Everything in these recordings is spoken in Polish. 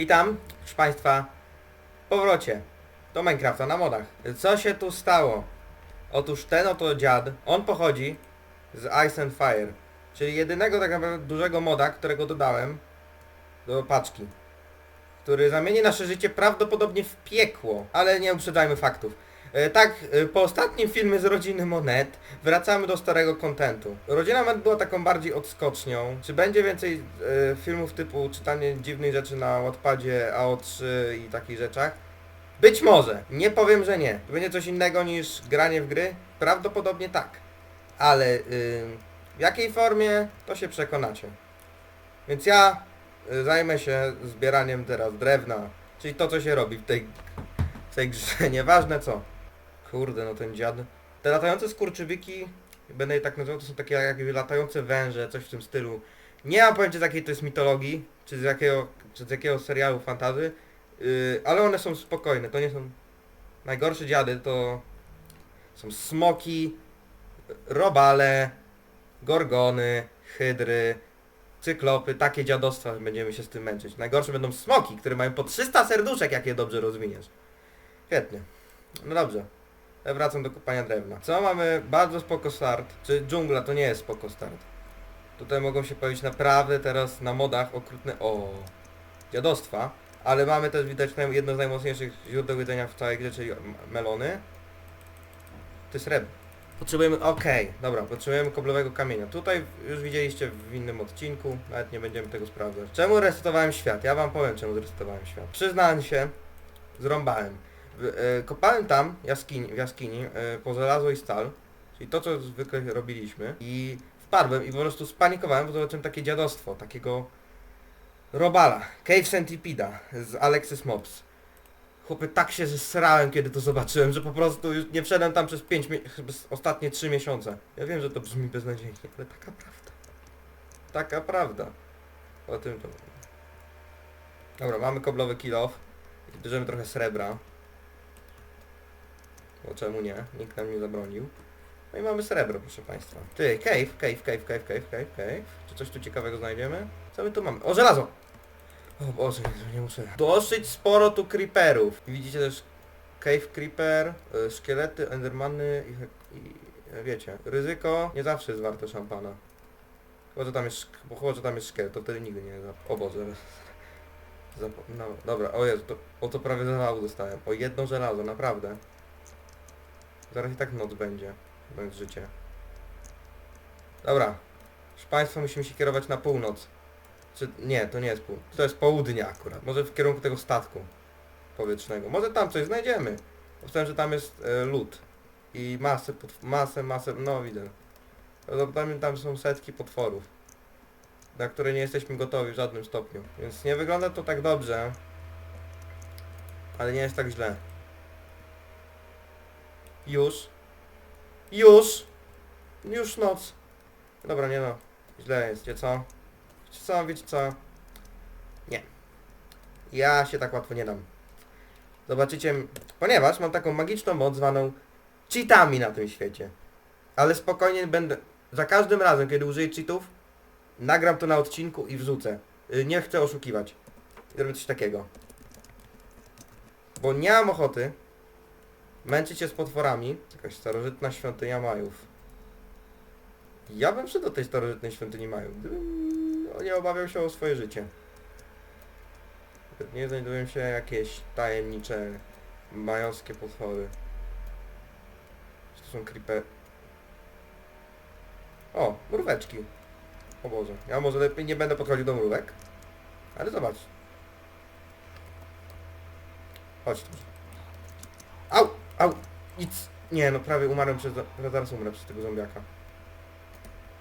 Witam, proszę Państwa, w powrocie do Minecrafta na modach. Co się tu stało? Otóż ten oto dziad, on pochodzi z Ice and Fire, czyli jedynego tak naprawdę dużego moda, którego dodałem do paczki, który zamieni nasze życie prawdopodobnie w piekło, ale nie uprzedzajmy faktów. E, Tak, e, po ostatnim filmie z rodziny Monet wracamy do starego kontentu. Rodzina Monet była taką bardziej odskocznią. Czy będzie więcej e, filmów typu czytanie dziwnych rzeczy na Wattpadzie, AO3 i takich rzeczach? Być może. Nie powiem, że nie. Będzie coś innego niż granie w gry? Prawdopodobnie tak. Ale y, w jakiej formie, to się przekonacie. Więc ja y, zajmę się zbieraniem teraz drewna, czyli to, co się robi w tej, w tej grze. Nieważne co. Kurde, no ten dziad. Te latające skurczybyki, będę je tak nazywał, to są takie jakby latające węże, coś w tym stylu. Nie mam pojęcia z jakiej to jest mitologii, czy z jakiego, czy z jakiego serialu fantazy, yy, ale one są spokojne, to nie są najgorsze dziady, to są smoki, robale, gorgony, hydry, cyklopy, takie dziadostwa, że będziemy się z tym męczyć. Najgorsze będą smoki, które mają po 300 serduszek, jak je dobrze rozwiniesz. Świetnie. No dobrze. Wracam do kopania drewna. Co mamy? Bardzo spoko start. Czy dżungla to nie jest spoko start. Tutaj mogą się pojawić naprawdę teraz na modach okrutne... O, dziadostwa. Ale mamy też widać jedno z najmocniejszych źródeł jedzenia w całej grze, czyli melony. To jest srebro. Potrzebujemy... Okej, dobra, potrzebujemy koblowego kamienia. Tutaj już widzieliście w innym odcinku, nawet nie będziemy tego sprawdzać. Czemu resetowałem świat? Ja wam powiem, czemu zresetowałem świat. Przyznałem się, zrąbałem. E, Kopałem tam jaskini, w jaskini e, po żelazo i stal, czyli to co zwykle robiliśmy i wpadłem i po prostu spanikowałem, bo zobaczyłem takie dziadostwo, takiego robala, Cave Centipeda z Alexis Mobs. Chłopie, tak się zesrałem, kiedy to zobaczyłem, że po prostu już nie wszedłem tam przez 5 przez ostatnie 3 miesiące. Ja wiem, że to brzmi beznadziejnie, ale taka prawda. Taka prawda. O tym to... Dobra, mamy koblowy kill off. Bierzemy trochę srebra. Bo czemu nie? Nikt nam nie zabronił. No i mamy srebro, proszę Państwa. Ty, cave, cave, cave, cave, cave, cave, cave. Czy coś tu ciekawego znajdziemy? Co my tu mamy? O, żelazo! O Boże, nie, muszę. Dosyć sporo tu creeperów. Widzicie też cave creeper, y, szkielety, endermany i, i e, wiecie, ryzyko nie zawsze jest warte szampana. Chyba, że tam jest, bo chyba, że tam jest szkielet, to wtedy nigdy nie zap... O Boże. Zapo... No, dobra, o Jezu, to, o to prawie zawału dostałem. O jedno żelazo, naprawdę. Zaraz i tak noc będzie, bądź życie. Dobra. Proszę Państwa, musimy się kierować na północ. Czy nie, to nie jest północ. To jest południe akurat. Może w kierunku tego statku powietrznego. Może tam coś znajdziemy. Myślałem, że tam jest e, lód. I masę, potw- masę, masę, no widzę. Tam, tam są setki potworów. Na które nie jesteśmy gotowi w żadnym stopniu. Więc nie wygląda to tak dobrze. Ale nie jest tak źle. Już. Już. Już noc. Dobra, nie no. Źle jest, wiecie co? Wiecie co, wiecie co? Nie. Ja się tak łatwo nie dam. Zobaczycie, ponieważ mam taką magiczną moc zwaną cheatami na tym świecie. Ale spokojnie będę, za każdym razem, kiedy użyję cheatów, nagram to na odcinku i wrzucę. Y, Nie chcę oszukiwać. Zrobię coś takiego. Bo nie mam ochoty męczyć się z potworami. Jakaś starożytna świątynia Majów. Ja bym szedł do tej starożytnej świątyni Majów, gdybym nie obawiał się o swoje życie. Nie znajdują się jakieś tajemnicze majowskie potwory. Czy to są creeper... O, mróweczki. O Boże, ja może lepiej nie będę podchodził do mrówek. Ale zobacz. Chodź tu. Au! Nic! Nie, no prawie umarłem przez... no Zaraz umrę przez tego zombiaka.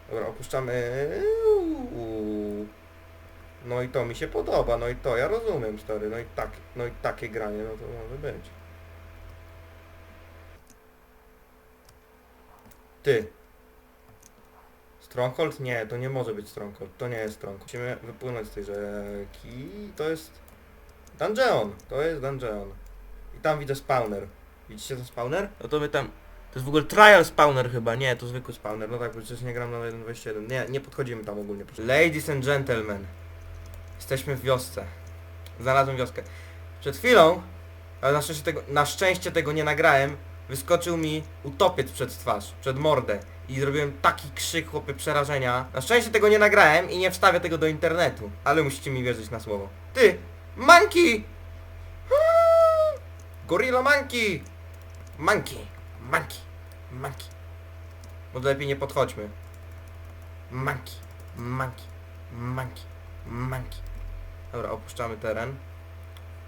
Dobra, opuszczamy... No i to mi się podoba, no i to ja rozumiem stary, no i tak, no i takie granie, no to może być. Ty. Stronghold? Nie, to nie może być Stronghold, to nie jest Stronghold. Musimy wypłynąć z tej rzeki, to jest Dungeon, to jest Dungeon. I tam widzę spawner. Widzicie ten spawner? No to my tam... To jest w ogóle trial spawner chyba, nie, to zwykły spawner, no tak, przecież nie gram na 1.21, nie, nie podchodzimy tam ogólnie. proszę. Ladies and gentlemen, jesteśmy w wiosce. Znalazłem wioskę. Przed chwilą, ale na szczęście tego, na szczęście tego nie nagrałem, wyskoczył mi utopiec przed twarz, przed mordę. I zrobiłem taki krzyk, chłopie, przerażenia. Na szczęście tego nie nagrałem i nie wstawię tego do internetu. Ale musicie mi wierzyć na słowo. Ty! Monkey! Gorilla Monkey! Monkey! Monkey! Monkey! Może lepiej nie podchodźmy. Monkey! Monkey! Monkey! Monkey! Dobra, opuszczamy teren.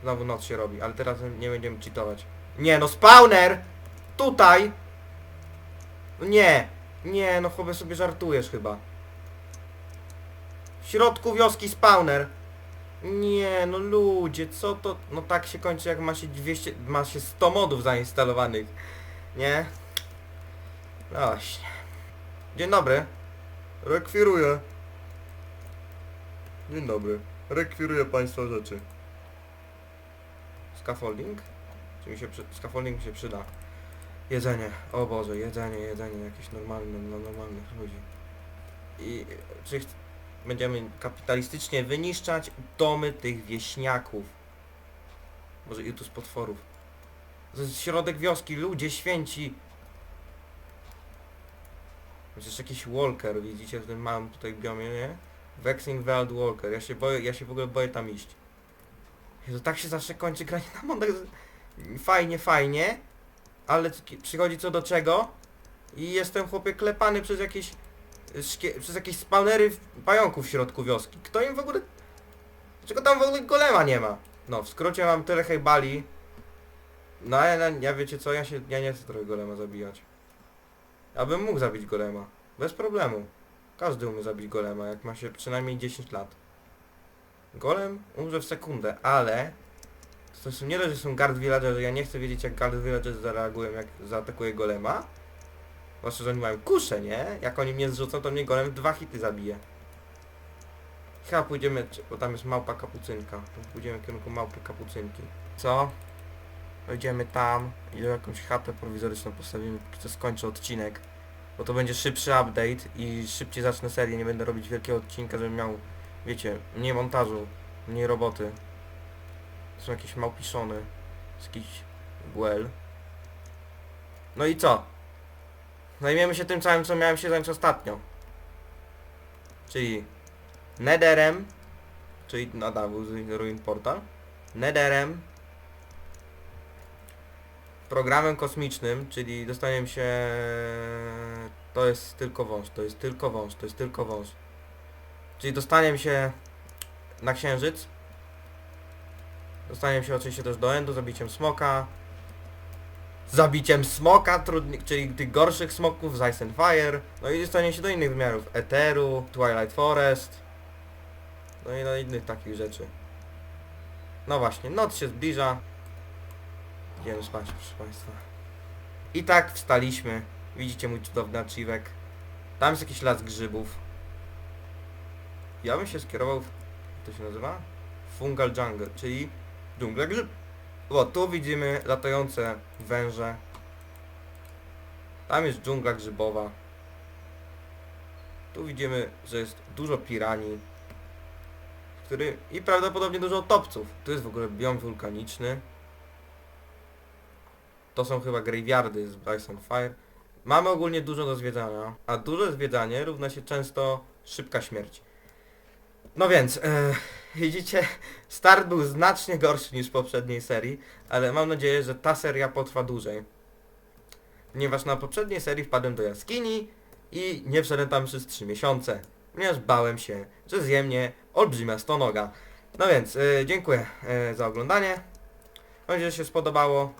Znowu noc się robi, ale teraz nie będziemy cheatować. Nie no, spawner! Tutaj! No Nie! Nie, no chłopie sobie żartujesz chyba. W środku wioski spawner. Nie, no ludzie, co to? No tak się kończy jak ma się 200, ma się 100 modów zainstalowanych. Nie? No właśnie. Dzień dobry. Rekwiruję. Dzień dobry. Rekwiruję Państwa rzeczy. Scaffolding? Czy mi się przy... Scaffolding mi się przyda. Jedzenie. O Boże, jedzenie, jedzenie. Jakieś normalne, dla normalnych ludzi. I czy. Będziemy kapitalistycznie wyniszczać domy tych wieśniaków? Może i tu z potworów. To jest środek wioski, ludzie święci. Przecież jakiś walker, widzicie, w tym małym tutaj biomie, nie? Vexing Wild Walker. Ja się boję, ja się w ogóle boję tam iść. Jezu, tak się zawsze kończy granie na modach. Fajnie, fajnie. Ale przychodzi co do czego i jestem chłopie klepany przez jakieś przez jakieś spawnery pająków w środku wioski. Kto im w ogóle... Dlaczego tam w ogóle golema nie ma? No, w skrócie mam tyle hejbali. No ale ja, ja wiecie co, ja się, ja nie chcę trochę golema zabijać. Ja bym mógł zabić golema. Bez problemu. Każdy umie zabić golema, jak ma się przynajmniej 10 lat. Golem umrze w sekundę, ale... To są nie dość, że są guard villagerzy, ja nie chcę wiedzieć jak guard villagerzy zareagują jak zaatakuje golema. Zwłaszcza, że oni mają kusze, nie? Jak oni mnie zrzucą, to mnie golem dwa hity zabije. Chyba pójdziemy, bo tam jest małpa kapucynka. To pójdziemy w kierunku małpy kapucynki. Co? Wejdziemy tam i jakąś chatę prowizoryczną postawimy, co skończę odcinek. Bo to będzie szybszy update i szybciej zacznę serię, nie będę robić wielkiego odcinka, żebym miał, wiecie, mniej montażu, mniej roboty. To są jakieś małpiszony, z jakiś Gwel. No i co? Zajmiemy się tym całym, co miałem się zająć ostatnio. Czyli Netherem, czyli nadal był z Ruin Portal, Netherem, programem kosmicznym, czyli dostaniem się... To jest tylko wąż, to jest tylko wąż, to jest tylko wąż. Czyli dostaniem się na Księżyc. Dostaniem się oczywiście też do Endu, zabiciem smoka. Zabiciem smoka, czyli tych gorszych smoków z Ice and Fire. No i dostanie się do innych wymiarów. Eteru, Twilight Forest. No i do innych takich rzeczy. No właśnie, noc się zbliża. Idziemy spać, proszę Państwa. I tak wstaliśmy. Widzicie mój cudowny archiwek. Tam jest jakiś las grzybów. Ja bym się skierował w... To się nazywa? Fungal Jungle, czyli dżungla grzyb. O, tu widzimy latające węże. Tam jest dżungla grzybowa. Tu widzimy, że jest dużo piranii. Który... I prawdopodobnie dużo topców. Tu jest w ogóle biom wulkaniczny. To są chyba graveyardy z and Fire. Mamy ogólnie dużo do zwiedzania, a duże zwiedzanie równa się często szybka śmierć. No więc, e, widzicie, start był znacznie gorszy niż w poprzedniej serii, ale mam nadzieję, że ta seria potrwa dłużej. Ponieważ na poprzedniej serii wpadłem do jaskini i nie wszedłem tam przez 3 miesiące, ponieważ bałem się, że zje mnie olbrzymia stonoga. No więc, e, dziękuję e, za oglądanie. Mam nadzieję, że się spodobało.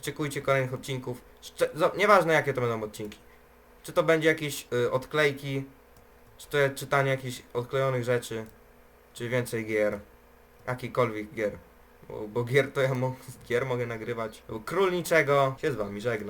Oczekujcie kolejnych odcinków. Szcze nieważne jakie to będą odcinki. Czy to będzie jakieś y, odklejki, czy to czytanie jakichś odklejonych rzeczy, czy więcej gier. Jakikolwiek gier. Bo, bo gier to ja mo gier mogę nagrywać. Król niczego się z wami żegna.